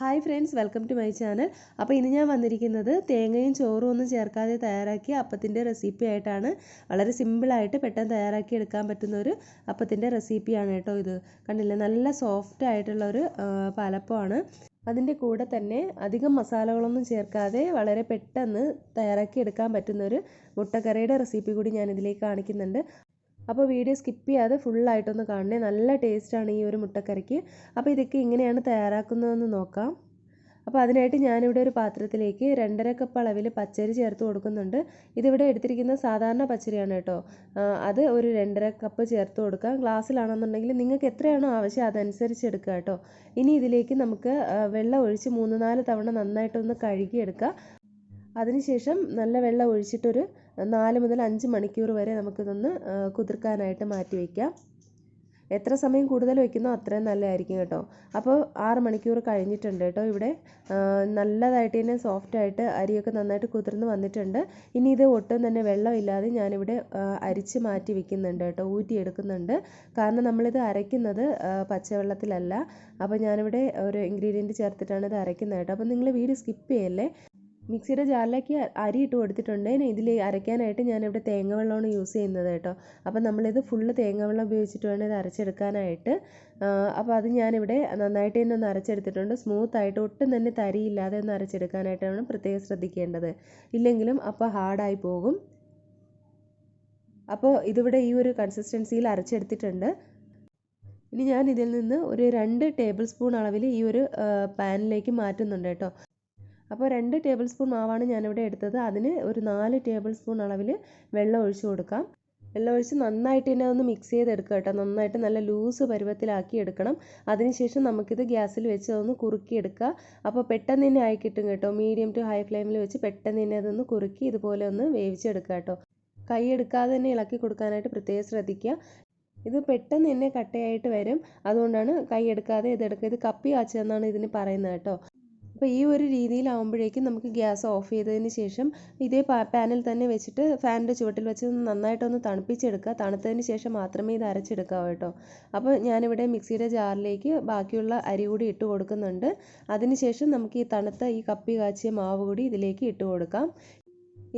Hi friends welcome to my channel. അപ്പോൾ ഇന്ന് ഞാൻ വന്നിരിക്കുന്നത് തേങ്ങയും ചോറും ഒന്നും ചേർക്കാതെ തയ്യാറാക്കിയ അപ്പത്തിന്റെ റെസിപ്പി ആയിട്ടാണ്. വളരെ സിമ്പിളായിട്ട് പെട്ടെന്ന് തയ്യാറാക്കി എടുക്കാൻ പറ്റുന്ന ഒരു അപ്പത്തിന്റെ റെസിപ്പിയാണ് കേട്ടോ ഇത്. കണ്ടില്ലേ? നല്ല സോഫ്റ്റ് ആയിട്ടുള്ള ഒരു പാലപ്പമാണ്. അതിന്റെ കൂടെ തന്നെ അധികം മസാലകളൊന്നും ചേർക്കാതെ വളരെ പെട്ടെന്ന് തയ്യാറാക്കി എടുക്കാൻ പറ്റുന്ന ഒരു മുട്ടക്കറിയുടെ റെസിപ്പി കൂടി ഞാൻ ഇതിലേക്ക് കാണിക്കുന്നുണ്ട്. അപ്പോൾ വീഡിയോ സ്കിപ്പ് ചെയ്യാതെ ഫുള്ളായിട്ടൊന്ന് കാണണേ. നല്ല ടേസ്റ്റാണ് ഈ ഒരു മുട്ടക്കറിക്ക്. അപ്പോൾ ഇതൊക്കെ ഇങ്ങനെയാണ് തയ്യാറാക്കുന്നതെന്ന് നോക്കാം. അപ്പോൾ അതിനായിട്ട് ഞാനിവിടെ ഒരു പാത്രത്തിലേക്ക് രണ്ടര കപ്പ് അളവിൽ പച്ചരി ചേർത്ത് കൊടുക്കുന്നുണ്ട്. ഇതിവിടെ എടുത്തിരിക്കുന്ന സാധാരണ പച്ചരിയാണ് കേട്ടോ. അത് ഒരു രണ്ടര കപ്പ് ചേർത്ത് കൊടുക്കാം. ഗ്ലാസ്സിലാണെന്നുണ്ടെങ്കിൽ നിങ്ങൾക്ക് എത്രയാണോ ആവശ്യം അതനുസരിച്ച് എടുക്കുക കേട്ടോ. ഇനി ഇതിലേക്ക് നമുക്ക് വെള്ളം ഒഴിച്ച് മൂന്ന് നാല് തവണ നന്നായിട്ടൊന്ന് കഴുകിയെടുക്കുക അതിനുശേഷം നല്ല വെള്ളം ഒഴിച്ചിട്ടൊരു നാല് മുതൽ അഞ്ച് മണിക്കൂർ വരെ നമുക്കിതൊന്ന് കുതിർക്കാനായിട്ട് മാറ്റി വയ്ക്കാം എത്ര സമയം കൂടുതൽ വെക്കുന്നോ അത്രയും നല്ലതായിരിക്കും കേട്ടോ. അപ്പോൾ ആറ് മണിക്കൂർ കഴിഞ്ഞിട്ടുണ്ട് കേട്ടോ ഇവിടെ. നല്ലതായിട്ട് തന്നെ സോഫ്റ്റായിട്ട് അരിയൊക്കെ നന്നായിട്ട് കുതിർന്ന് വന്നിട്ടുണ്ട്. ഇനി ഇത് ഒട്ടും തന്നെ വെള്ളമില്ലാതെ ഞാനിവിടെ അരിച്ച് മാറ്റി വെക്കുന്നുണ്ട് കേട്ടോ ഊറ്റിയെടുക്കുന്നുണ്ട്. കാരണം നമ്മളിത് അരയ്ക്കുന്നത് പച്ചവെള്ളത്തിലല്ല. അപ്പോൾ ഞാനിവിടെ ഒരു ഇൻഗ്രീഡിയന്റ് ചേർത്തിട്ടാണ് ഇത് അരയ്ക്കുന്നത് കേട്ടോ. അപ്പോൾ നിങ്ങൾ വീഡിയോ സ്കിപ്പ് ചെയ്യല്ലേ? മിക്സിയുടെ ജാറിലേക്ക് അരി ഇട്ട് കൊടുത്തിട്ടുണ്ട്. ഇതിൽ അരയ്ക്കാനായിട്ട് ഞാനിവിടെ തേങ്ങ വെള്ളമാണ് യൂസ് ചെയ്യുന്നത് കേട്ടോ. അപ്പോൾ നമ്മളിത് ഫുള്ള് തേങ്ങ വെള്ളം ഉപയോഗിച്ചിട്ട് വേണം ഇത് അരച്ചെടുക്കാനായിട്ട്. അപ്പോൾ അത് ഞാനിവിടെ നന്നായിട്ട് തന്നെ ഒന്ന് അരച്ചെടുത്തിട്ടുണ്ട്. സ്മൂത്ത് ആയിട്ട് ഒട്ടും തന്നെ തരിയില്ലാതെ ഒന്ന് അരച്ചെടുക്കാനായിട്ടാണ് പ്രത്യേകം ശ്രദ്ധിക്കേണ്ടത്. ഇല്ലെങ്കിലും അപ്പോൾ ഹാർഡായി പോകും. അപ്പോൾ ഇതിവിടെ ഈ ഒരു കൺസിസ്റ്റൻസിയിൽ അരച്ചെടുത്തിട്ടുണ്ട്. ഇനി ഞാൻ ഇതിൽ നിന്ന് ഒരു രണ്ട് ടേബിൾ സ്പൂൺ അളവിൽ ഈ ഒരു പാനിലേക്ക് മാറ്റുന്നുണ്ട് കേട്ടോ. അപ്പോൾ രണ്ട് ടേബിൾ സ്പൂൺ മാവാണ് ഞാനിവിടെ എടുത്തത്. അതിന് ഒരു നാല് ടേബിൾ സ്പൂൺ അളവിൽ വെള്ളം ഒഴിച്ചു കൊടുക്കാം. വെള്ളം ഒഴിച്ച് നന്നായിട്ട് തന്നെ ഒന്ന് മിക്സ് ചെയ്തെടുക്കുക കേട്ടോ. നന്നായിട്ട് നല്ല ലൂസ് പരുവത്തിലാക്കി എടുക്കണം. അതിനുശേഷം നമുക്കിത് ഗ്യാസിൽ വെച്ച് കുറുക്കി കുറുക്കിയെടുക്കുക. അപ്പോൾ പെട്ടെന്ന് തന്നെ ആയി കിട്ടും കേട്ടോ. മീഡിയം ടു ഹൈ ഫ്ലെയിമിൽ വെച്ച് പെട്ടെന്ന് തന്നെ അതൊന്ന് കുറുക്കി ഇതുപോലെ ഒന്ന് വേവിച്ചെടുക്കുക കേട്ടോ. കൈ എടുക്കാതെ തന്നെ ഇളക്കി കൊടുക്കാനായിട്ട് പ്രത്യേകം ശ്രദ്ധിക്കുക. ഇത് പെട്ടെന്ന് തന്നെ കട്ടയായിട്ട് വരും. അതുകൊണ്ടാണ് കൈ എടുക്കാതെ ഇതെടുക്കുക ഇത് കപ്പി കാച്ചെന്നാണ് ഇതിന് പറയുന്നത് കേട്ടോ. അപ്പോൾ ഈ ഒരു രീതിയിലാവുമ്പോഴേക്കും നമുക്ക് ഗ്യാസ് ഓഫ് ചെയ്തതിന് ശേഷം ഇതേ പാനിൽ തന്നെ വെച്ചിട്ട് ഫാനിന്റെ ചുവട്ടിൽ വെച്ച് നന്നായിട്ടൊന്ന് തണുപ്പിച്ചെടുക്കുക. തണുത്തതിന് ശേഷം മാത്രമേ ഇത് അരച്ചെടുക്കാവൂ കേട്ടോ. അപ്പോൾ ഞാനിവിടെ മിക്സിയുടെ ജാറിലേക്ക് ബാക്കിയുള്ള അരി കൂടി ഇട്ട് കൊടുക്കുന്നുണ്ട്. അതിനുശേഷം നമുക്ക് ഈ തണുത്ത ഈ കപ്പി കാച്ചിയ മാവ് കൂടി ഇതിലേക്ക് ഇട്ട് കൊടുക്കാം.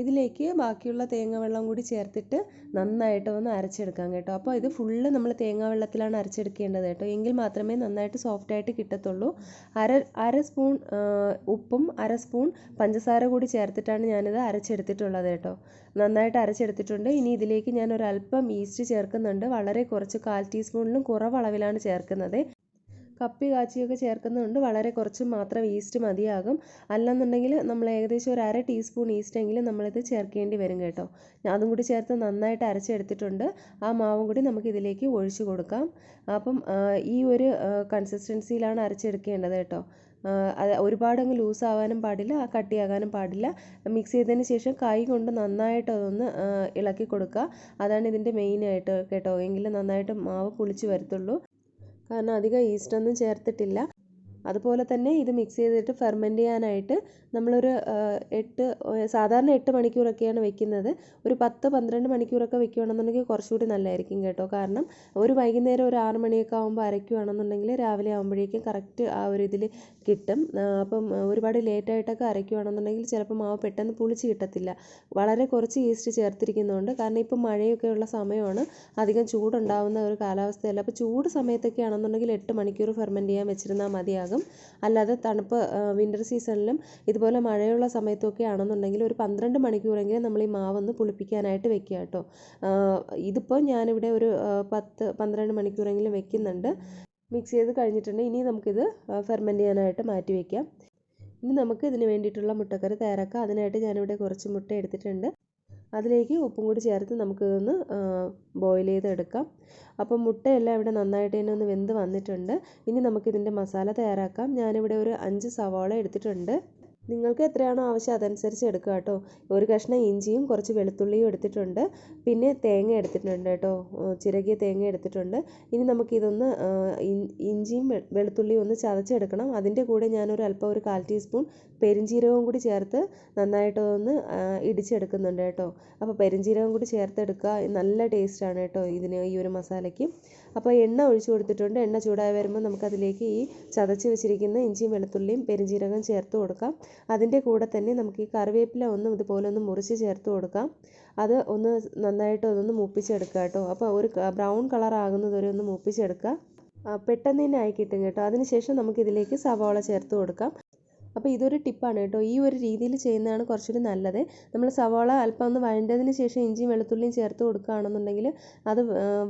ഇതിലേക്ക് ബാക്കിയുള്ള തേങ്ങ വെള്ളം കൂടി ചേർത്തിട്ട് നന്നായിട്ട് ഒന്ന് അരച്ചെടുക്കാം കേട്ടോ. അപ്പോൾ ഇത് ഫുള്ള് നമ്മൾ തേങ്ങ വെള്ളത്തിലാണ് അരച്ചെടുക്കേണ്ടത് കേട്ടോ. എങ്കിൽ മാത്രമേ നന്നായിട്ട് സോഫ്റ്റ് ആയിട്ട് കിട്ടത്തുള്ളൂ. അര അര സ്പൂൺ ഉപ്പും അര സ്പൂൺ പഞ്ചസാര കൂടി ചേർത്തിട്ടാണ് ഞാനിത് അരച്ചെടുത്തിട്ടുള്ളത് കേട്ടോ. നന്നായിട്ട് അരച്ചെടുത്തിട്ടുണ്ട്. ഇനി ഇതിലേക്ക് ഞാൻ ഒരു അല്പം ഈസ്റ്റ് ചേർക്കുന്നുണ്ട്. വളരെ കുറച്ച് കാൽ ടീസ്പൂണിലും കുറവ് അളവിലാണ് ചേർക്കുന്നത്. കപ്പി കാച്ചിയൊക്കെ ചേർക്കുന്നതുകൊണ്ട് വളരെ കുറച്ച് മാത്രം ഈസ്റ്റ് മതിയാകും. അല്ലെന്നുണ്ടെങ്കിൽ നമ്മൾ ഏകദേശം ഒരു അര ടീസ്പൂൺ ഈസ്റ്റ് എങ്കിലും നമ്മളിത് ചേർക്കേണ്ടി വരും കേട്ടോ. അതും കൂടി ചേർത്ത് നന്നായിട്ട് അരച്ചെടുത്തിട്ടുണ്ട്. ആ മാവും കൂടി നമുക്ക് ഇതിലേക്ക് ഒഴിച്ചു കൊടുക്കാം. അപ്പം ഈ ഒരു കൺസിസ്റ്റൻസിയിലാണ് അരച്ചെടുക്കേണ്ടത് കേട്ടോ. ഒരുപാട് അങ്ങ് ലൂസ് ആവാനും പാടില്ല കട്ടിയാകാനും പാടില്ല. മിക്സ് ചെയ്തതിന് ശേഷം കൈ കൊണ്ട് നന്നായിട്ട് അതൊന്ന് ഇളക്കി കൊടുക്കുക. അതാണ് ഇതിന്റെ മെയിനായിട്ട് കേട്ടോ. എങ്കിലും നന്നായിട്ട് മാവ് പുളിച്ച് വരത്തുള്ളൂ. കാരണം അധികം ഈസ്റ്റൊന്നും ചേർത്തിട്ടില്ല. അതുപോലെ തന്നെ ഇത് മിക്സ് ചെയ്തിട്ട് ഫെർമെന്റ് ചെയ്യാനായിട്ട് നമ്മളൊരു എട്ട് സാധാരണ എട്ട് മണിക്കൂറൊക്കെയാണ് വെക്കുന്നത്. ഒരു പത്ത് പന്ത്രണ്ട് മണിക്കൂറൊക്കെ വെക്കുകയാണെന്നുണ്ടെങ്കിൽ കുറച്ചുകൂടി നല്ലതായിരിക്കും കേട്ടോ. കാരണം ഒരു വൈകുന്നേരം ഒരു ആറ് മണിയൊക്കെ ആകുമ്പോൾ അരയ്ക്കുകയാണെന്നുണ്ടെങ്കിൽ രാവിലെ ആകുമ്പോഴേക്കും കറക്റ്റ് ആ ഒരു ഇതിൽ കിട്ടും. അപ്പം ഒരുപാട് ലേറ്റായിട്ടൊക്കെ അരയ്ക്കുകയാണെന്നുണ്ടെങ്കിൽ ചിലപ്പോൾ മാവ് പെട്ടെന്ന് പുളിച്ച് കിട്ടത്തില്ല. വളരെ കുറച്ച് ഈസ്റ്റ് ചേർത്തിരിക്കുന്നതുകൊണ്ട് കാരണം ഇപ്പം മഴയൊക്കെ ഉള്ള സമയമാണ് അധികം ചൂടുണ്ടാവുന്ന ഒരു കാലാവസ്ഥയല്ല. അപ്പോൾ ചൂട് സമയത്തൊക്കെ ആണെന്നുണ്ടെങ്കിൽ എട്ട് മണിക്കൂർ ഫെർമെന്റ് ചെയ്യാൻ വെച്ചിരുന്നാൽ മതിയാകും. അല്ലാതെ തണുപ്പ് വിന്റർ സീസണിലും ഇതുപോലെ മഴയുള്ള സമയത്തൊക്കെ ആണെന്നുണ്ടെങ്കിൽ ഒരു പന്ത്രണ്ട് മണിക്കൂറെങ്കിലും നമ്മൾ ഈ മാവൊന്ന് പുളിപ്പിക്കാനായിട്ട് വെക്കുക കേട്ടോ. ഇതിപ്പോൾ ഞാനിവിടെ ഒരു പത്ത് പന്ത്രണ്ട് മണിക്കൂറെങ്കിലും വെക്കുന്നുണ്ട്. മിക്സ് ചെയ്ത് കഴിഞ്ഞിട്ടുണ്ട്. ഇനി നമുക്കിത് ഫെർമെന്റ് ചെയ്യാനായിട്ട് മാറ്റി വയ്ക്കാം ഇനി നമുക്ക് ഇതിന് വേണ്ടിയിട്ടുള്ള മുട്ടക്കറി തയ്യാറാക്കാം. അതിനായിട്ട് ഞാനിവിടെ കുറച്ച് മുട്ട എടുത്തിട്ടുണ്ട്. അതിലേക്ക് ഉപ്പും കൂടി ചേർത്ത് നമുക്കിതൊന്ന് ബോയിൽ ചെയ്തെടുക്കാം. അപ്പം മുട്ടയെല്ലാം ഇവിടെ നന്നായിട്ട് തന്നെ ഒന്ന് വെന്ത് വന്നിട്ടുണ്ട്. ഇനി നമുക്കിതിന്റെ മസാല തയ്യാറാക്കാം. ഞാനിവിടെ ഒരു അഞ്ച് സവാള എടുത്തിട്ടുണ്ട്. നിങ്ങൾക്ക് എത്രയാണോ ആവശ്യം അതനുസരിച്ച് എടുക്കുക കേട്ടോ. ഒരു കഷ്ണം ഇഞ്ചിയും കുറച്ച് വെളുത്തുള്ളിയും എടുത്തിട്ടുണ്ട്. പിന്നെ തേങ്ങ എടുത്തിട്ടുണ്ട് കേട്ടോ. ചിരകിയ തേങ്ങ എടുത്തിട്ടുണ്ട്. ഇനി നമുക്കിതൊന്ന് ഇഞ്ചിയും വെളുത്തുള്ളിയും ഒന്ന് ചതച്ചെടുക്കണം. അതിന്റെ കൂടെ ഞാനൊരു അല്പം ഒരു കാൽ ടീസ്പൂൺ പെരിഞ്ജീരകവും കൂടി ചേർത്ത് നന്നായിട്ടൊന്ന് ഇടിച്ചെടുക്കുന്നുണ്ട് കേട്ടോ. അപ്പോൾ പെരിഞ്ജീരകം കൂടി ചേർത്തെടുക്കുക നല്ല ടേസ്റ്റാണ് കേട്ടോ ഇതിന് ഈ ഒരു മസാലയ്ക്ക്. അപ്പോൾ എണ്ണ ഒഴിച്ചു കൊടുത്തിട്ടുണ്ട്. എണ്ണ ചൂടായി വരുമ്പോൾ നമുക്കതിലേക്ക് ഈ ചതച്ച് വെച്ചിരിക്കുന്ന ഇഞ്ചിയും വെളുത്തുള്ളിയും പെരിഞ്ജീരകം ചേർത്ത് കൊടുക്കാം. അതിന്റെ കൂടെ തന്നെ നമുക്ക് ഈ കറിവേപ്പില ഒന്നും ഇതുപോലെ ഒന്ന് മുറിച്ച് ചേർത്ത് കൊടുക്കാം. അത് ഒന്ന് നന്നായിട്ട് അതൊന്ന് മൂപ്പിച്ചെടുക്കുക കേട്ടോ. അപ്പോൾ ഒരു ബ്രൗൺ കളർ ആകുന്നത് വരെ ഒന്ന് മൂപ്പിച്ചെടുക്കുക. പെട്ടെന്ന് തന്നെ ആയി കിട്ടും കേട്ടോ. അതിനുശേഷം നമുക്കിതിലേക്ക് സവാള ചേർത്ത് കൊടുക്കാം. അപ്പോൾ ഇതൊരു ടിപ്പാണ് കേട്ടോ. ഈ ഒരു രീതിയിൽ ചെയ്യുന്നതാണ് കുറച്ചുകൂടി നല്ലത്. നമ്മൾ സവാള അല്പം ഒന്ന് വഴണ്ടതിന് ശേഷം ഇഞ്ചിയും വെളുത്തുള്ളിയും ചേർത്ത് കൊടുക്കുകയാണെന്നുണ്ടെങ്കിൽ അത്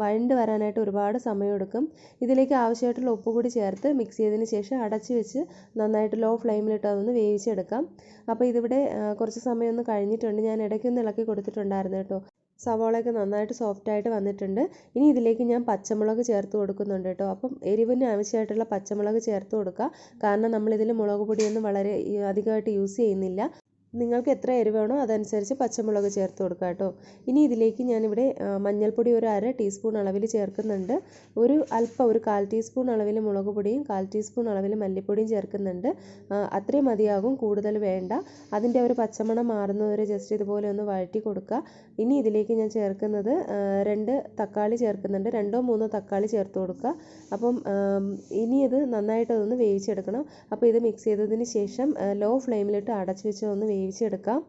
വഴണ്ട് വരാനായിട്ട് ഒരുപാട് സമയമെടുക്കും ഇതിലേക്ക് ആവശ്യമായിട്ടുള്ള ഉപ്പ് കൂടി ചേർത്ത് മിക്സ് ചെയ്തതിന് ശേഷം അടച്ച് വെച്ച് നന്നായിട്ട് ലോ ഫ്ലെയിമിലിട്ട് അതൊന്ന് വേവിച്ചെടുക്കാം. അപ്പോൾ ഇതിവിടെ കുറച്ച് സമയം ഒന്ന് കഴിഞ്ഞിട്ടുണ്ട്. ഞാൻ ഇടയ്ക്കൊന്ന് ഇളക്കി കൊടുത്തിട്ടുണ്ടായിരുന്നു കേട്ടോ. സവാളയൊക്കെ നന്നായിട്ട് സോഫ്റ്റ് ആയിട്ട് വന്നിട്ടുണ്ട്. ഇനി ഇതിലേക്ക് ഞാൻ പച്ചമുളക് ചേർത്ത് കൊടുക്കുന്നുണ്ട് കേട്ടോ. അപ്പം എരിവിന് ആവശ്യമായിട്ടുള്ള പച്ചമുളക് ചേർത്ത് കൊടുക്കുക കാരണം നമ്മളിതിൽ മുളക് പൊടിയൊന്നും വളരെ അധികമായിട്ട് യൂസ് ചെയ്യുന്നില്ല. നിങ്ങൾക്ക് എത്ര എരിവ് വേണോ അതനുസരിച്ച് പച്ചമുളക് ചേർത്ത് കൊടുക്കുക കേട്ടോ. ഇനി ഇതിലേക്ക് ഞാനിവിടെ മഞ്ഞൾപ്പൊടി ഒരു അര ടീസ്പൂൺ അളവിൽ ചേർക്കുന്നുണ്ട്. ഒരു അല്പം ഒരു കാൽ ടീസ്പൂൺ അളവിൽ മുളക് പൊടിയും കാൽ ടീസ്പൂൺ അളവിൽ മല്ലിപ്പൊടിയും ചേർക്കുന്നുണ്ട്. അത്രയും മതിയാകും കൂടുതൽ വേണ്ട. അതിന്റെ ഒരു പച്ചമണം മാറുന്നവരെ ജസ്റ്റ് ഇതുപോലെ ഒന്ന് വഴറ്റി കൊടുക്കുക. ഇനി ഇതിലേക്ക് ഞാൻ ചേർക്കുന്നത് രണ്ട് തക്കാളി ചേർക്കുന്നുണ്ട്. രണ്ടോ മൂന്നോ തക്കാളി ചേർത്ത് കൊടുക്കുക. അപ്പം ഇനി ഇത് നന്നായിട്ട് അതൊന്ന് വേവിച്ചെടുക്കണം. അപ്പോൾ ഇത് മിക്സ് ചെയ്തതിന് ശേഷം ലോ ഫ്ലെയിമിലിട്ട് അടച്ചു വെച്ച് ഒന്ന് വേവിച്ചെടുക്കാം.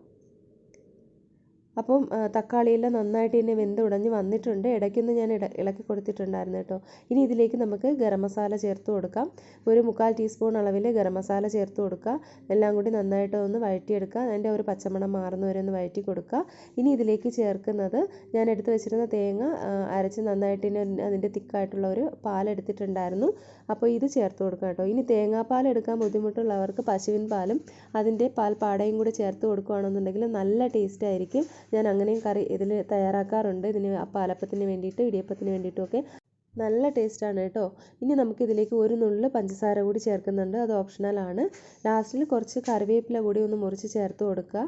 അപ്പം തക്കാളിയെല്ലാം നന്നായിട്ട് ഇനി വെന്ത് ഉടഞ്ഞ് വന്നിട്ടുണ്ട്. ഇടയ്ക്കൊന്ന് ഞാൻ ഇളക്കി കൊടുത്തിട്ടുണ്ടായിരുന്നു കേട്ടോ. ഇനി ഇതിലേക്ക് നമുക്ക് ഗരം മസാല ചേർത്ത് കൊടുക്കാം. ഒരു മുക്കാൽ ടീസ്പൂൺ അളവിൽ ഗരം മസാല ചേർത്ത് കൊടുക്കുക. എല്ലാം കൂടി നന്നായിട്ട് ഒന്ന് വഴറ്റിയെടുക്കുക. അതിന്റെ ഒരു പച്ചമണം മാറുന്നവരെ ഒന്ന് വഴറ്റി കൊടുക്കുക. ഇനി ഇതിലേക്ക് ചേർക്കുന്നത് ഞാൻ എടുത്ത് വെച്ചിരുന്ന തേങ്ങ അരച്ച് നന്നായിട്ട് ഇനി അതിന്റെ തിക്കായിട്ടുള്ള ഒരു പാലെടുത്തിട്ടുണ്ടായിരുന്നു അപ്പോൾ ഇത് ചേർത്ത് കൊടുക്കുക കേട്ടോ. ഇനി തേങ്ങാപ്പാൽ എടുക്കാൻ ബുദ്ധിമുട്ടുള്ളവർക്ക് പശുവിൻ പാലും അതിന്റെ പാൽപ്പാടയും പാടയും കൂടി ചേർത്ത് കൊടുക്കുകയാണെന്നുണ്ടെങ്കിൽ നല്ല ടേസ്റ്റ് ആയിരിക്കും. ഞാൻ അങ്ങനെയും കറി ഇതിൽ തയ്യാറാക്കാറുണ്ട്. ഇതിന് പാലപ്പത്തിന് വേണ്ടിയിട്ട് ഇടിയപ്പത്തിന് വേണ്ടിയിട്ടുമൊക്കെ നല്ല ടേസ്റ്റാണ് കേട്ടോ. ഇനി നമുക്ക് ഇതിലേക്ക് ഒരു നുള്ള് പഞ്ചസാര കൂടി ചേർക്കുന്നുണ്ട്. അത് ഓപ്ഷണലാണ് ലാസ്റ്റിൽ കുറച്ച് കറിവേപ്പില കൂടി ഒന്ന് മുറിച്ച് ചേർത്ത് കൊടുക്കുക.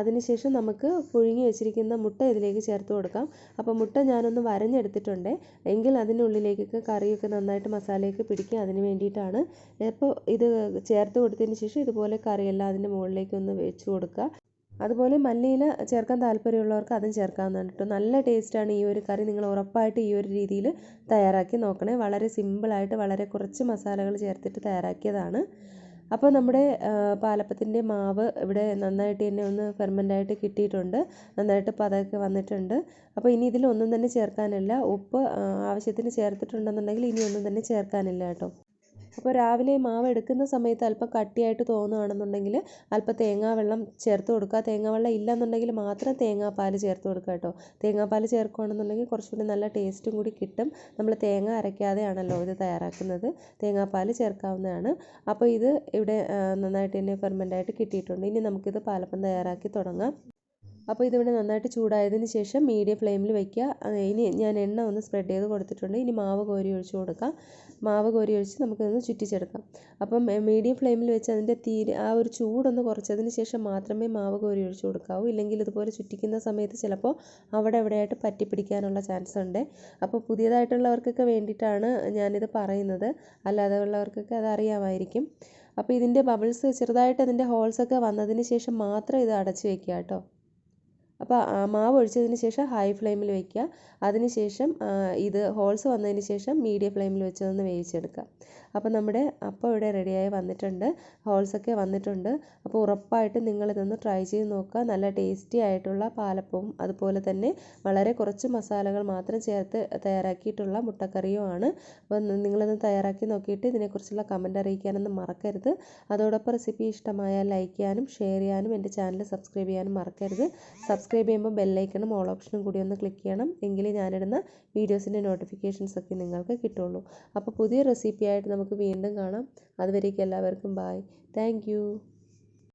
അതിനുശേഷം നമുക്ക് പുഴുങ്ങി വെച്ചിരിക്കുന്ന മുട്ട ഇതിലേക്ക് ചേർത്ത് കൊടുക്കാം. അപ്പോൾ മുട്ട ഞാനൊന്ന് വരഞ്ഞെടുത്തിട്ടുണ്ട്. എങ്കിൽ അതിനുള്ളിലേക്കൊക്കെ കറിയൊക്കെ നന്നായിട്ട് മസാലയൊക്കെ പിടിക്കുക അതിന് വേണ്ടിയിട്ടാണ്. ഇപ്പോൾ ഇത് ചേർത്ത് കൊടുത്തതിന് ശേഷം ഇതുപോലെ കറിയെല്ലാം അതിന്റെ മുകളിലേക്ക് ഒന്ന് വെച്ച് കൊടുക്കുക. അതുപോലെ മല്ലിയില ചേർക്കാൻ താല്പര്യമുള്ളവർക്ക് അതും ചേർക്കാവുന്നതാണ് കേട്ടോ. നല്ല ടേസ്റ്റാണ് ഈ ഒരു കറി. നിങ്ങൾ ഉറപ്പായിട്ട് ഈ ഒരു രീതിയിൽ തയ്യാറാക്കി നോക്കണേ. വളരെ സിമ്പിളായിട്ട് വളരെ കുറച്ച് മസാലകൾ ചേർത്തിട്ട് തയ്യാറാക്കിയതാണ്. അപ്പോൾ നമ്മുടെ പാലപ്പത്തിന്റെ മാവ് ഇവിടെ നന്നായിട്ട് തന്നെ ഒന്ന് ഫെർമെന്റായിട്ട് കിട്ടിയിട്ടുണ്ട്. നന്നായിട്ട് പതമൊക്കെ വന്നിട്ടുണ്ട്. അപ്പോൾ ഇനി ഇതിൽ ഒന്നും തന്നെ ചേർക്കാനില്ല. ഉപ്പ് ആവശ്യത്തിന് ചേർത്തിട്ടുണ്ടെന്നുണ്ടെങ്കിൽ ഇനി ഒന്നും തന്നെ ചേർക്കാനില്ല കേട്ടോ. അപ്പോൾ രാവിലെ മാവ് എടുക്കുന്ന സമയത്ത് അല്പം കട്ടിയായിട്ട് തോന്നുകയാണെന്നുണ്ടെങ്കിൽ അല്പം തേങ്ങാ വെള്ളം ചേർത്ത് കൊടുക്കുക. തേങ്ങാ വെള്ളം ഇല്ലയെന്നുണ്ടെങ്കിൽ മാത്രം തേങ്ങാപ്പാൽ ചേർത്ത് കൊടുക്കുക കേട്ടോ. തേങ്ങാപ്പാൽ ചേർക്കുകയാണെന്നുണ്ടെങ്കിൽ കുറച്ചുകൂടി നല്ല ടേസ്റ്റും കൂടി കിട്ടും. നമ്മൾ തേങ്ങ അരയ്ക്കാതെയാണല്ലോ ഇത് തയ്യാറാക്കുന്നത്. തേങ്ങാപ്പാൽ ചേർക്കാവുന്നതാണ്. അപ്പോൾ ഇത് ഇവിടെ നന്നായിട്ട് തന്നെ ഫെർമെന്റായിട്ട് കിട്ടിയിട്ടുണ്ട്. ഇനി നമുക്കിത് പാലപ്പം തയ്യാറാക്കി തുടങ്ങാം. അപ്പോൾ ഇതിവിടെ നന്നായിട്ട് ചൂടായതിന് ശേഷം മീഡിയം ഫ്ലെയിമിൽ വയ്ക്കുക ഇനി ഞാൻ എണ്ണ ഒന്ന് സ്പ്രെഡ് ചെയ്ത് കൊടുത്തിട്ടുണ്ട്. ഇനി മാവ് കോരി ഒഴിച്ച് കൊടുക്കാം. മാവ് കോരി ഒഴിച്ച് നമുക്കിതൊന്ന് ചുറ്റിച്ചെടുക്കാം. അപ്പം മീഡിയം ഫ്ലെയിമിൽ വെച്ച് അതിന്റെ തീരെ ആ ഒരു ചൂടൊന്ന് കുറച്ചതിന് ശേഷം മാത്രമേ മാവ് കോരി ഒഴിച്ച് കൊടുക്കാവൂ. ഇല്ലെങ്കിൽ ഇതുപോലെ ചുറ്റിക്കുന്ന സമയത്ത് ചിലപ്പോൾ അവിടെ എവിടെയായിട്ട് പറ്റിപ്പിടിക്കാനുള്ള ചാൻസ് ഉണ്ട്. അപ്പോൾ പുതിയതായിട്ടുള്ളവർക്കൊക്കെ വേണ്ടിയിട്ടാണ് ഞാനിത് പറയുന്നത്. അല്ലാതെ ഉള്ളവർക്കൊക്കെ അത് അറിയാമായിരിക്കും. അപ്പോൾ ഇതിന്റെ ബബിൾസ് ചെറുതായിട്ട് അതിന്റെ ഹോൾസൊക്കെ വന്നതിന് ശേഷം മാത്രം ഇത് അടച്ചു വയ്ക്കുക കേട്ടോ. അപ്പോൾ മാവ് ഒഴിച്ചതിന് ശേഷം ഹൈ ഫ്ലെയിമിൽ വയ്ക്കുക അതിനുശേഷം ഇത് ഹോൾസ് വന്നതിന് ശേഷം മീഡിയം ഫ്ലെയിമിൽ വെച്ചതൊന്ന് വേവിച്ചെടുക്കുക. അപ്പോൾ നമ്മുടെ അപ്പം ഇവിടെ റെഡിയായി വന്നിട്ടുണ്ട്. ഹോൾസൊക്കെ വന്നിട്ടുണ്ട്. അപ്പോൾ ഉറപ്പായിട്ടും നിങ്ങളിതൊന്ന് ട്രൈ ചെയ്ത് നോക്കുക. നല്ല ടേസ്റ്റി ആയിട്ടുള്ള പാലപ്പവും അതുപോലെ തന്നെ വളരെ കുറച്ച് മസാലകൾ മാത്രം ചേർത്ത് തയ്യാറാക്കിയിട്ടുള്ള മുട്ടക്കറിയുമാണ് അപ്പോൾ നിങ്ങളിത് തയ്യാറാക്കി നോക്കിയിട്ട് ഇതിനെക്കുറിച്ചുള്ള കമന്റ് അറിയിക്കാനൊന്നും മറക്കരുത്. അതോടൊപ്പം റെസിപ്പി ഇഷ്ടമായാൽ ലൈക്ക് ചെയ്യാനും ഷെയർ ചെയ്യാനും എന്റെ ചാനൽ സബ്സ്ക്രൈബ് ചെയ്യാനും മറക്കരുത്. സബ്സ്ക്രൈബ് ചെയ്യുമ്പോൾ ബെല്ലൈക്കണും ഓൾ ഓപ്ഷനും കൂടി ഒന്ന് ക്ലിക്ക് ചെയ്യണം. എങ്കിലേ ഞാനിടുന്ന വീഡിയോസിന്റെ നോട്ടിഫിക്കേഷൻസ് ഒക്കെ നിങ്ങൾക്ക് കിട്ടുള്ളൂ. അപ്പോൾ പുതിയ റെസിപ്പിയായിട്ട് നമുക്ക് വീണ്ടും കാണാം. അതുവരേക്കും എല്ലാവർക്കും ബായ് താങ്ക്